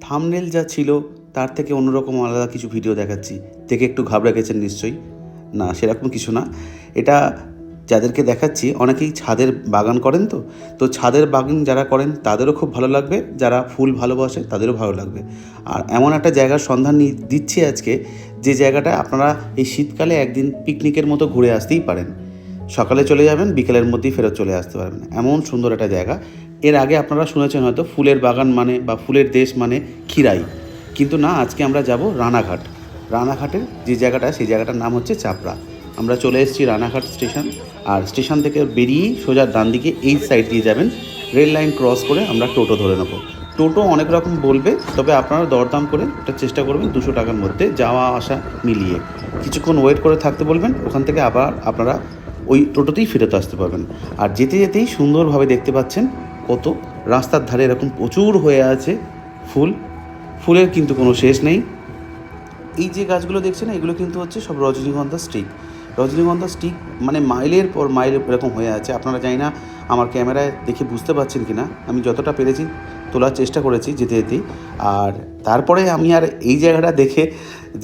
Thumbnail যা ছিল, তার থেকে অন্যরকম আলাদা কিছু ভিডিও দেখাচ্ছি। দেখে একটু ঘাবড়ে গেছেন নিশ্চয়ই? না, সেরকম কিছু না। এটা যাদেরকে দেখাচ্ছি, অনেকেই ছাদের বাগান করেন তো? তো ছাদের বাগান যারা করেন, তাদেরও খুব ভালো লাগবে। যারা ফুল ভালোবাসে, তাদেরও ভালো লাগবে। আর এমন একটা জায়গার সন্ধান দিচ্ছি আজকে, যে জায়গাটা আপনারা এই শীতকালে একদিন পিকনিকের মতো ঘুরে আসতেই পারেন। সকালে চলে যাবেন, বিকেলের মধ্যেই ফেরত চলে আসতে পারবেন। এমন সুন্দর একটা জায়গা। এর আগে আপনারা শুনেছেন হয়তো ফুলের বাগান মানে বা ফুলের দেশ মানে খিরাই কিন্তু না, আজকে আমরা যাব রানাঘাট। রানাঘাটের যে জায়গাটা, সেই জায়গাটার নাম হচ্ছে চাপড়া। আমরা চলে এসেছি রানাঘাট স্টেশন আর স্টেশন থেকে বেরিয়েই সোজা ডান দিকে এই সাইড দিয়ে যাবেন। রেল লাইন ক্রস করে আমরা টোটো ধরে নেব। টোটো অনেক রকম বলবে, তবে আপনারা দরদাম করে ওটা চেষ্টা করবেন দুশো টাকার মধ্যে যাওয়া, আসা মিলিয়ে। কিছুক্ষণ ওয়েট করে থাকতে বলবেন, ওখান থেকে আবার আপনারা ওই টোটোতেই ফেরত আসতে পারবেন। আর যেতে যেতেই সুন্দরভাবে দেখতে পাচ্ছেন কত? রাস্তার ধারে এরকম প্রচুর হয়ে আছে ফুল। ফুলের কিন্তু কোনো শেষ নেই। এই যে গাছগুলো দেখছেন, এগুলো কিন্তু হচ্ছে সব রজনীগন্ধা স্টিক। রজনীগন্ধা স্টিক মানে মাইলের পর মাইল এরকম হয়ে আছে। আপনারা জানি না, আমার ক্যামেরায় দেখে বুঝতে পারছেন কি না আমি যতটা পেরেছি, তোলার চেষ্টা করেছি যেতে যেতে আর তারপরে আমি আর এই জায়গাটা দেখে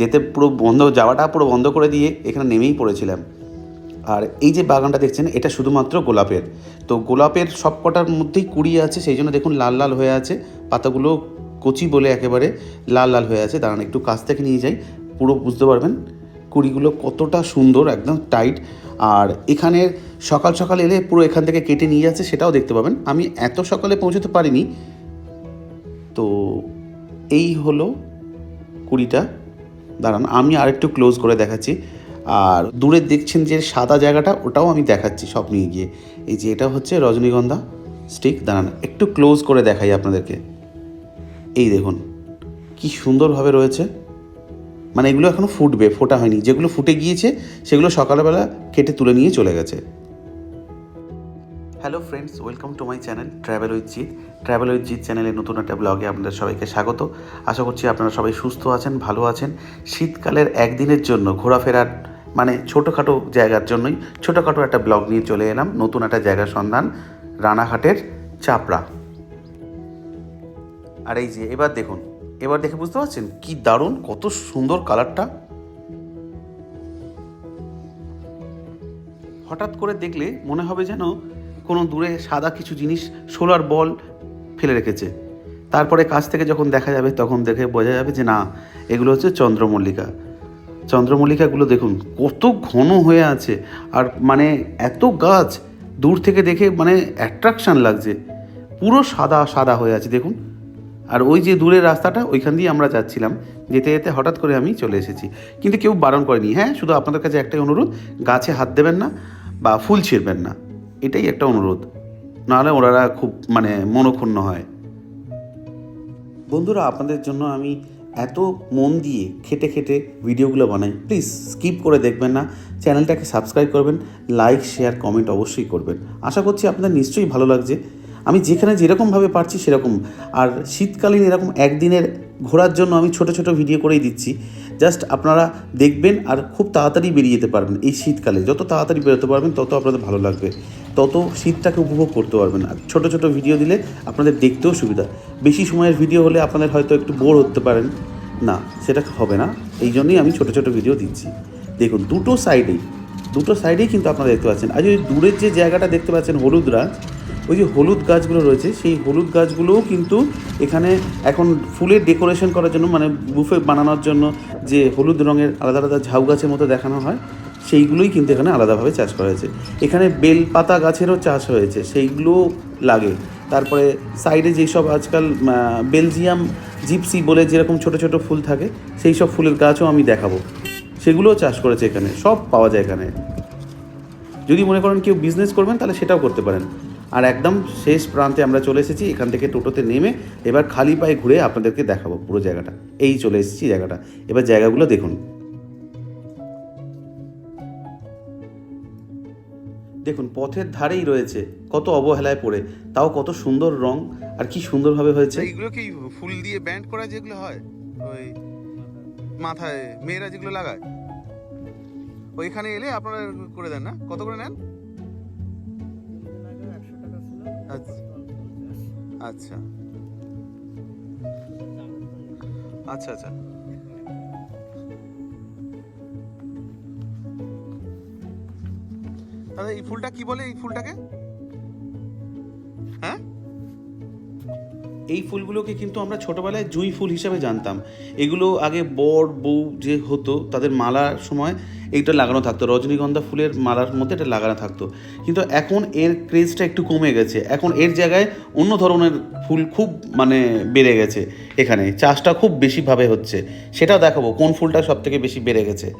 যেতে পুরো বন্ধ, যাওয়াটা পুরো বন্ধ করে দিয়ে এখানে নেমেই পড়েছিলাম। আর এই যে বাগানটা দেখছেন, এটা শুধুমাত্র গোলাপের। তো গোলাপের সব কটার মধ্যেই কুড়ি আছে, সেই জন্য দেখুন লাল লাল হয়ে আছে। পাতাগুলো কচি বলে একেবারে লাল লাল হয়ে আছে। দাঁড়ান, একটু কাছ থেকে নিয়ে যাই। পুরো বুঝতে পারবেন, কুড়িগুলো কতটা সুন্দর, একদম টাইট। আর এখানের সকাল সকাল এলে পুরো এখান থেকে কেটে নিয়ে যাচ্ছে, সেটাও দেখতে পাবেন। আমি এত সকালে পৌঁছতে পারিনি। তো এই হলো কুড়িটা। দাঁড়ান, আমি আরেকটু ক্লোজ করে দেখাচ্ছি। আর দূরে দেখছেন যে সাদা জায়গাটা, ওটাও আমি দেখাচ্ছি সব নিয়ে গিয়ে। এই যে এটা হচ্ছে রজনীগন্ধা স্টিক। দাঁড়ান, একটু ক্লোজ করে দেখাই আপনাদেরকে। এই দেখুন, কি সুন্দরভাবে রয়েছে। মানে এগুলো এখনও ফুটবে, ফোটা হয়নি। যেগুলো ফুটে গিয়েছে, সেগুলো সকালবেলা কেটে তুলে নিয়ে চলে গেছে। Hello friends welcome to my channel travel with Jeet travel with Jeet চ্যানেলের নতুন একটা ব্লগে আপনাদের সবাইকে স্বাগত। আশা করছি আপনারা সবাই সুস্থ আছেন, ভালো আছেন। শীতকালের একদিনের জন্য ঘোরাফেরার মানে ছোটোখাটো জায়গার জন্যই ছোটোখাটো একটা ব্লগ নিয়ে চলে এলাম, নতুন একটা জায়গার সন্ধান, রানাঘাটের চাপড়া। আর এই যে, এবার দেখুন, এবার দেখে বুঝতে পারছেন কি দারুণ, কত সুন্দর কালারটা। হঠাৎ করে দেখলে মনে হবে যেন কোনো দূরে সাদা কিছু জিনিস সোলার বল ফেলে রেখেছে। তারপরে কাছ থেকে যখন দেখা যাবে, তখন দেখে বোঝা যাবে যে না, এগুলো হচ্ছে চন্দ্রমল্লিকা। চন্দ্রমল্লিকাগুলো দেখুন, কত ঘন হয়ে আছে। আর মানে এত গাছ, দূর থেকে দেখে মানে অ্যাট্রাকশান লাগছে। পুরো সাদা সাদা হয়ে আছে, দেখুন। আর ওই যে দূরের রাস্তাটা, ওইখান দিয়ে আমরা যাচ্ছিলাম, যেতে যেতে হঠাৎ করে আমি চলে এসেছি। কিন্তু কেউ বারণ করেনি হ্যাঁ শুধু আপনাদের কাছে একটাই অনুরোধ, গাছে হাত দেবেন না বা ফুল ছিঁড়বেন না। এটাই একটা অনুরোধ। নাহলে ওনারা খুব মানে মনক্ষুণ্ণ হয়। বন্ধুরা, আপনাদের জন্য আমি এত মন দিয়ে খেটে খেটে ভিডিওগুলো বানাই প্লিজ স্কিপ করে দেখবেন না। চ্যানেলটাকে সাবস্ক্রাইব করবেন লাইক শেয়ার কমেন্ট অবশ্যই করবেন। আশা করছি আপনাদের নিশ্চয়ই ভালো লাগছে। আমি যেখানে যেরকমভাবে পারছি সেরকম। আর শীতকালীন এরকম একদিনের ঘোরার জন্য আমি ছোট ছোট ভিডিও করেই দিচ্ছি। জাস্ট আপনারা দেখবেন আর খুব তাড়াতাড়ি বেরিয়ে যেতে পারবেন এই শীতকালে। যত তাড়াতাড়ি বেরোতে পারবেন, তত আপনাদের ভালো লাগবে। তত শীতটাকে উপভোগ করতে পারবেন আর ছোটো ছোটো ভিডিও দিলে আপনাদের দেখতেও সুবিধা। বেশি সময়ের ভিডিও হলে আপনাদের হয়তো একটু বোর হতে পারেন। না, সেটা হবে না। এই জন্যই আমি ছোটো ছোটো ভিডিও দিচ্ছি। দেখুন, দুটো সাইডেই দুটো সাইডেই কিন্তু আপনারা দেখতে পাচ্ছেন। আর ওই দূরের যে জায়গাটা দেখতে পাচ্ছেন, হলুদ রাজ ওই যে হলুদ গাছগুলো রয়েছে, সেই হলুদ গাছগুলোও কিন্তু এখানে এখন ফুলের ডেকোরেশন করার জন্য মানে বুফে বানানোর জন্য যে হলুদ রঙের আলাদা আলাদা ঝাউ গাছের মতো দেখানো হয় সেইগুলোই কিন্তু এখানে আলাদাভাবে চাষ করা হয়েছে। এখানে বেলপাতা গাছেরও চাষ হয়েছে, সেইগুলোও লাগে। তারপরে সাইডে যেসব আজকাল বেলজিয়াম জিপসি বলে যেরকম ছোট ছোট ফুল থাকে সেই সব ফুলের গাছও আমি দেখাবো। সেগুলোও চাষ করেছে এখানে, সব পাওয়া যায় এখানে। যদি মনে করেন কেউ বিজনেস করবেন, তাহলে সেটাও করতে পারেন। আর একদম শেষ প্রান্তে আমরা চলে এসেছি, এখান থেকে টোটোতে নেমে এবার খালি পায়ে ঘুরে আপনাদেরকে দেখাবো পুরো জায়গাটা। এই চলে এসেছি জায়গাটা। এবার জায়গাগুলো দেখুন। দেখুন, পথের ধারেই রয়েছে। কত অবহেলায় পড়ে, তাও কত সুন্দর রং, আর কি সুন্দরভাবে হয়েছে। আচ্ছা এগুলো কি ফুল দিয়ে ব্যান্ড করা যেগুলো হয়? ওই মাথায় মেয়েরা যেগুলো লাগায়? ওইখানে এলে আপনারা করে দেন না? কত করে নেন? আচ্ছা। আচ্ছা আচ্ছা। দাদা এই ফুলটা কি বলে, এই ফুলটাকে? হ্যাঁ? এই ফুলগুলোকে কিন্তু আমরা ছোটোবেলায় জুঁই ফুল হিসাবে জানতাম। এগুলো আগে বর, বউ যে হতো, তাদের মালার সময় এইটা লাগানো থাকতো। রজনীগন্ধা ফুলের মালার মধ্যে এটা লাগানো থাকতো। কিন্তু এখন এর ক্রেজটা একটু কমে গেছে। এখন এর জায়গায় অন্য ধরনের ফুল খুব মানে বেড়ে গেছে এখানে। চাষটা খুব বেশিভাবে হচ্ছে। সেটাও দেখাবো, কোন ফুলটা সব থেকে বেশি বেড়ে গেছে।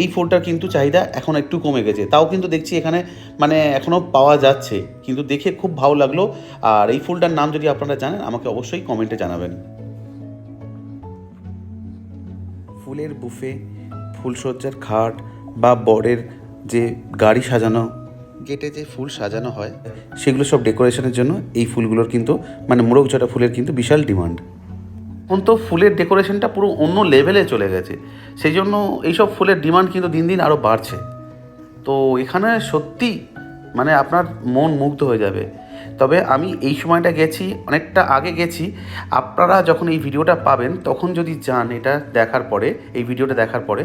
এই ফুলটার কিন্তু চাহিদা এখন একটু কমে গেছে। তাও কিন্তু দেখছি এখানে মানে এখনও পাওয়া যাচ্ছে। কিন্তু দেখে খুব ভালো লাগল। আর এই ফুলটার নাম যদি আপনারা জানেন, আমাকে অবশ্যই কমেন্টে জানাবেন। ফুলের বুফে ফুলসজ্জার খাট বা বরের যে গাড়ি সাজানো, গেটে যে ফুল সাজানো হয়, সেগুলো সব ডেকোরেশনের জন্য এই ফুলগুলোর কিন্তু মানে মোরগ চটা ফুলের কিন্তু বিশাল ডিমান্ড। এখন তো ফুলের ডেকোরেশনটা পুরো অন্য লেভেলে চলে গেছে। সেই জন্য এইসব ফুলের ডিমান্ড কিন্তু দিন দিন আরও বাড়ছে। তো এখানে সত্যি মানে আপনার মন মুগ্ধ হয়ে যাবে। তবে আমি এই সময়টা গেছি, অনেকটা আগে গেছি। আপনারা যখন এই ভিডিওটা পাবেন, তখন যদি যান এটা দেখার পরে, এই ভিডিওটা দেখার পরে,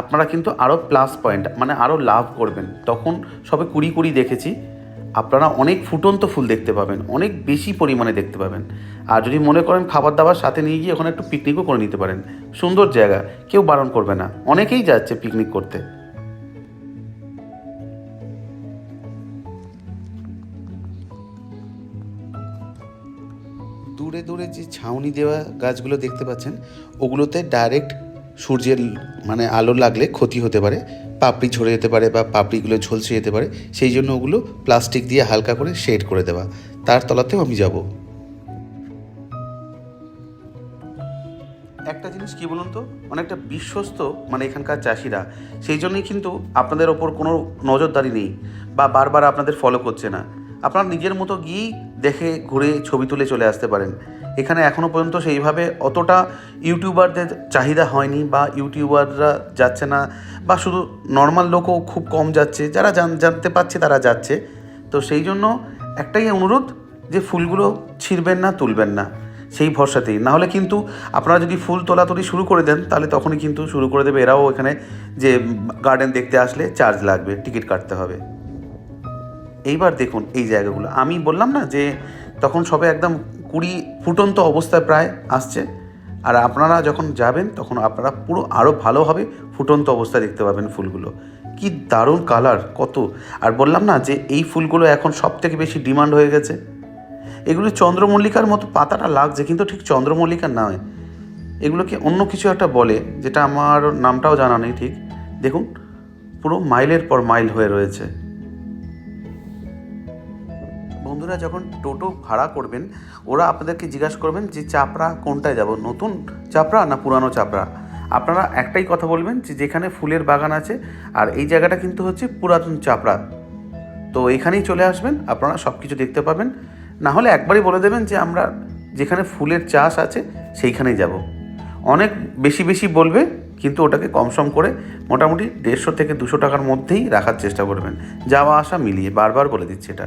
আপনারা কিন্তু আরও প্লাস পয়েন্ট মানে আরও লাভ করবেন। তখন সবে কুড়ি কুড়ি দেখেছি। আপনারা অনেক ফুটন্ত ফুল দেখতে পাবেন, অনেক বেশি পরিমাণে দেখতে পাবেন। আর যদি মনে করেন খাবার দাবার সাথে নিয়ে গিয়ে ওখানে একটু পিকনিকও করে নিতে পারেন। সুন্দর জায়গা, কেউ বারণ করবে না। অনেকেই যাচ্ছে পিকনিক করতে। দূরে দূরে যে ছাউনি দেওয়া গাছগুলো দেখতে পাচ্ছেন, ওগুলোতে ডাইরেক্ট সূর্যের মানে আলো লাগলে ক্ষতি হতে পারে, পাপড়ি ঝরে যেতে পারে বা পাপড়িগুলো ঝলসে যেতে পারে, সেই জন্য ওগুলো প্লাস্টিক দিয়ে হালকা করে শেড করে দেওয়া। তার তলাতেও আমি যাব। একটা জিনিস কী বলুন তো? অনেকটা বিশ্বস্ত মানে এখানকার চাষিরা, সেই জন্যই কিন্তু আপনাদের ওপর কোনো নজরদারি নেই বা বারবার আপনাদের ফলো করছে না। আপনারা নিজের মতো গিয়েই দেখে, ঘুরে ছবি তুলে চলে আসতে পারেন। এখানে এখনও পর্যন্ত সেইভাবে অতটা ইউটিউবারদের চাহিদা হয়নি বা ইউটিউবাররা যাচ্ছে না বা শুধু নর্মাল লোকও খুব কম যাচ্ছে, যারা জানতে পারছে তারা যাচ্ছে। তো সেই জন্য একটাই অনুরোধ যে ফুলগুলো ছিঁড়বেন না, তুলবেন না, সেই ভরসাতেই। নাহলে কিন্তু আপনারা যদি ফুল তোলাতুলি শুরু করে দেন, তাহলে তখনই কিন্তু শুরু করে দেবে। এরাও এখানে যে গার্ডেন দেখতে আসলে চার্জ লাগবে টিকিট কাটতে হবে। এইবার দেখুন এই জায়গাগুলো। আমি বললাম না যে তখন সবে একদম কুড়ি ফুটন্ত অবস্থায় প্রায় আসছে। আর আপনারা যখন যাবেন, তখন আপনারা পুরো আরও ভালোভাবে ফুটন্ত অবস্থায় দেখতে পাবেন ফুলগুলো। কি দারুণ কালার, কত। আর বললাম না যে এই ফুলগুলো এখন সব থেকে বেশি ডিমান্ড হয়ে গেছে? এগুলো চন্দ্রমল্লিকার মতো পাতাটা লাগছে, কিন্তু ঠিক চন্দ্রমল্লিকা নয়। এগুলোকে অন্য কিছু একটা বলে, যেটা আমার নামটাও জানা নেই ঠিক। দেখুন, পুরো মাইলের পর মাইল হয়ে রয়েছে। বন্ধুরা যখন টোটো ভাড়া করবেন, ওরা আপনাদেরকে জিজ্ঞাসা করবেন যে চাপড়া কোনটায় যাব? নতুন চাপড়া না পুরানো চাপড়া? আপনারা একটাই কথা বলবেন যে যেখানে ফুলের বাগান আছে, আর এই জায়গাটা কিন্তু হচ্ছে পুরাতন চাপড়া। তো এখানেই চলে আসবেন, আপনারা সব কিছু দেখতে পাবেন। না হলে একবারই বলে দেবেন যে আমরা যেখানে ফুলের চাষ আছে, সেইখানেই যাব। অনেক বেশি বেশি বলবে, কিন্তু ওটাকে কম সম করে মোটামুটি দেড়শো থেকে দুশো টাকার মধ্যেই রাখার চেষ্টা করবেন। যাওয়া আসা মিলিয়ে বারবার বলে দিচ্ছি এটা।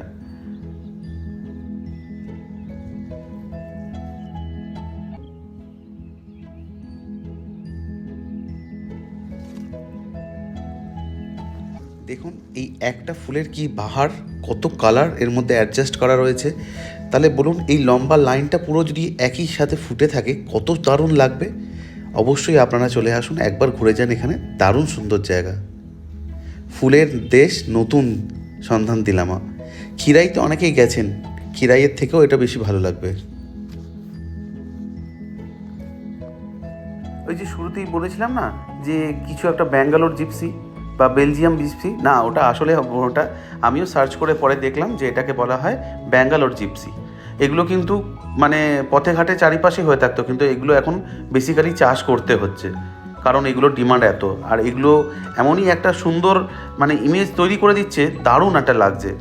এই একটা ফুলের কি বাহার? কত কালারের মধ্যে অ্যাডজাস্ট করা রয়েছে। তাহলে বলুন, এই লম্বা লাইনটা পুরো যদি একই সাথে ফুটে থাকে, কত দারুণ লাগবে? অবশ্যই আপনারা চলে আসুন, একবার ঘুরে যান এখানে। দারুণ সুন্দর জায়গা। ফুলের দেশ নতুন সন্ধান দিলাম খিরাই তো অনেকেই গেছেন। খিরাইয়ের থেকেও এটা বেশি ভালো লাগবে। ওই যে শুরুতেই বলেছিলাম না, যে কিছু একটা ব্যাঙ্গালোর জিপসি। বা বেলজিয়াম জিপসি? না, ওটা আসলে ওটা আমিও সার্চ করে পরে দেখলাম যে এটাকে বলা হয় ব্যাঙ্গালোর জিপসি। এগুলো কিন্তু মানে পথে ঘাটে চারিপাশে হয়ে থাকতো, কিন্তু এগুলো এখন বেসিক্যালি চাষ করতে হচ্ছে। কারণ এগুলোর ডিমান্ড এত। আর এগুলো এমনই একটা সুন্দর মানে ইমেজ তৈরি করে দিচ্ছে, দারুণ একটা লাগছে।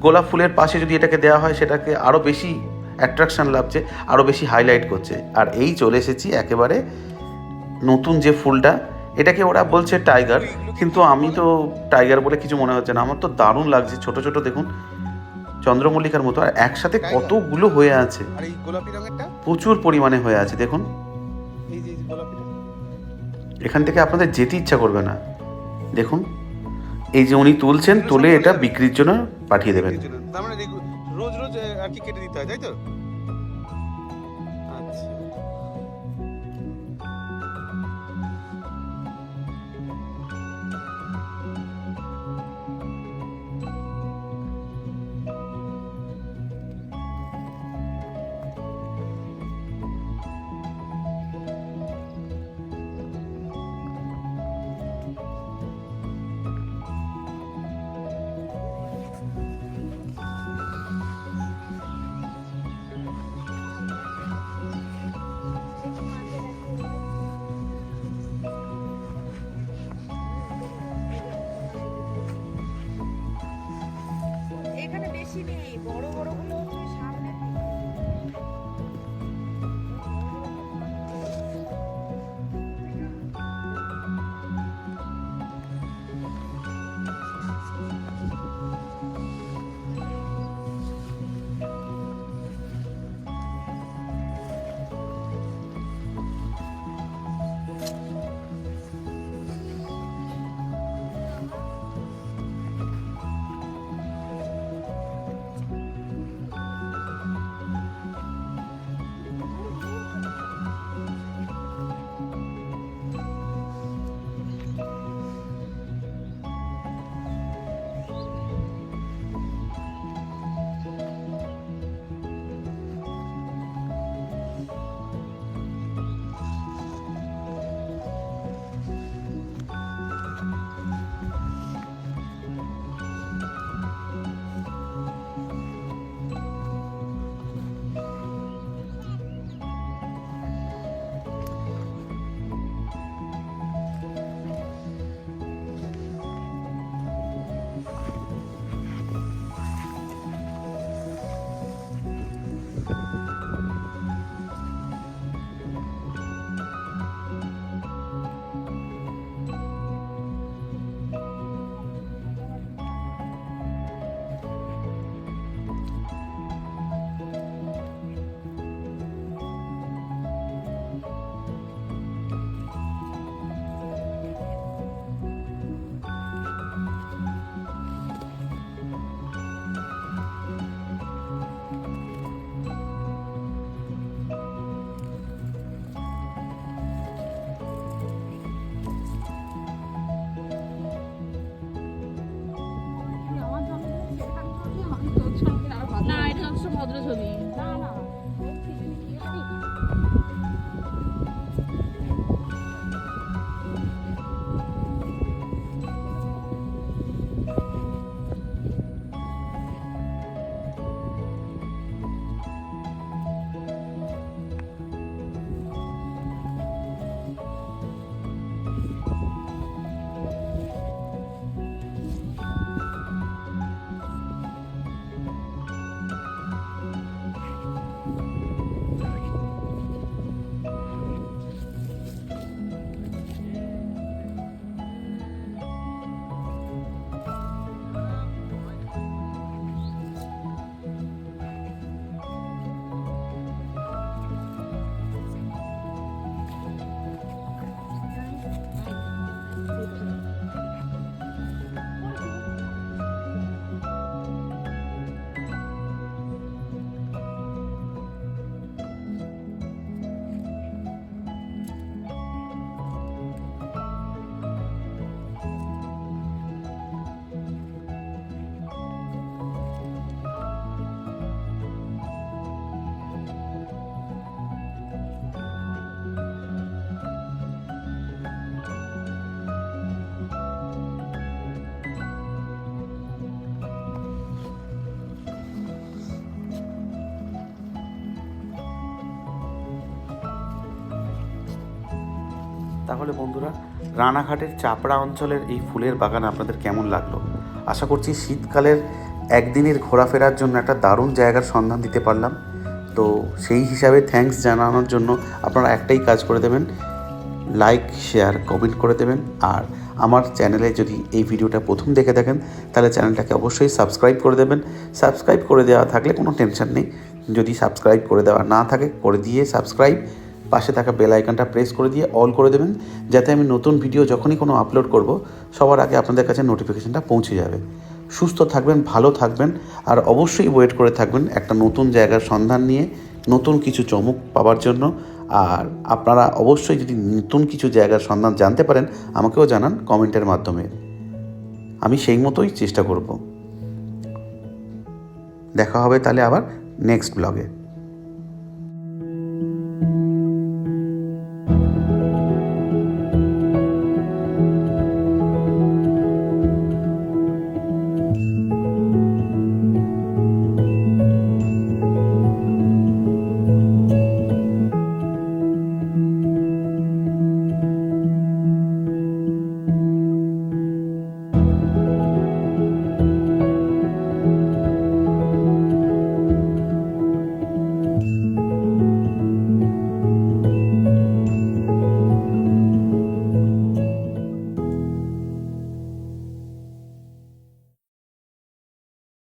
গোলাপ ফুলের পাশে যদি এটাকে দেওয়া হয়, সেটাকে আরও বেশি অ্যাট্রাকশান লাগছে আরও বেশি হাইলাইট করছে। আর এই চলে এসেছি একেবারে নতুন যে ফুলটা এটাকে ওরা বলছে টাইগার কিন্তু আমি তো টাইগার বলে কিছু মনে হচ্ছে না। আমার তো দারুণ লাগছে। ছোট ছোট দেখুন, চন্দ্রমল্লিকার মতো। আর একসাথে কতগুলো হয়ে আছে? প্রচুর পরিমাণে হয়ে আছে, দেখুন। এখান থেকে আপনাদের যেতে ইচ্ছা করবে না। দেখুন, এই যে উনি তুলছেন, তুলে এটা বিক্রির জন্য পাঠিয়ে দেবেন। মানে রোজ রোজ আর কি কেটে দিতে হয়, তাই তো? বড় বড় তাহলে বন্ধুরা, রানাঘাটের চাপড়া অঞ্চলের এই ফুলের বাগান আপনাদের কেমন লাগল? আশা করছি শীতকালের একদিনের ঘোরাফেরার জন্য একটা দারুণ জায়গার সন্ধান দিতে পারলাম। তো সেই হিসাবে থ্যাঙ্কস জানানোর জন্য আপনারা একটাই কাজ করে দেবেন লাইক শেয়ার কমেন্ট করে দেবেন। আর আমার চ্যানেলে যদি এই ভিডিওটা প্রথম দেখে থাকেন, তাহলে চ্যানেলটাকে অবশ্যই সাবস্ক্রাইব করে দেবেন। সাবস্ক্রাইব করে দেওয়া থাকলে কোনো টেনশন নেই। যদি সাবস্ক্রাইব করে দেওয়া না থাকে, করে দিয়ে সাবস্ক্রাইব পাশে থাকা বেল আইকনটা প্রেস করে দিয়ে অল করে দেবেন, যাতে আমি নতুন ভিডিও যখনই কোনো আপলোড করব, সবার আগে আপনাদের কাছে নোটিফিকেশনটা পৌঁছে যাবে। সুস্থ থাকবেন, ভালো থাকবেন, আর অবশ্যই ওয়েট করে থাকবেন একটা নতুন জায়গার সন্ধান নিয়ে, নতুন কিছু চমক পাওয়ার জন্য। আর আপনারা অবশ্যই যদি নতুন কিছু জায়গার সন্ধান জানতে পারেন, আমাকেও জানান কমেন্টের মাধ্যমে। আমি সেই মতোই চেষ্টা করব। দেখা হবে তাহলে আবার নেক্সট ব্লগে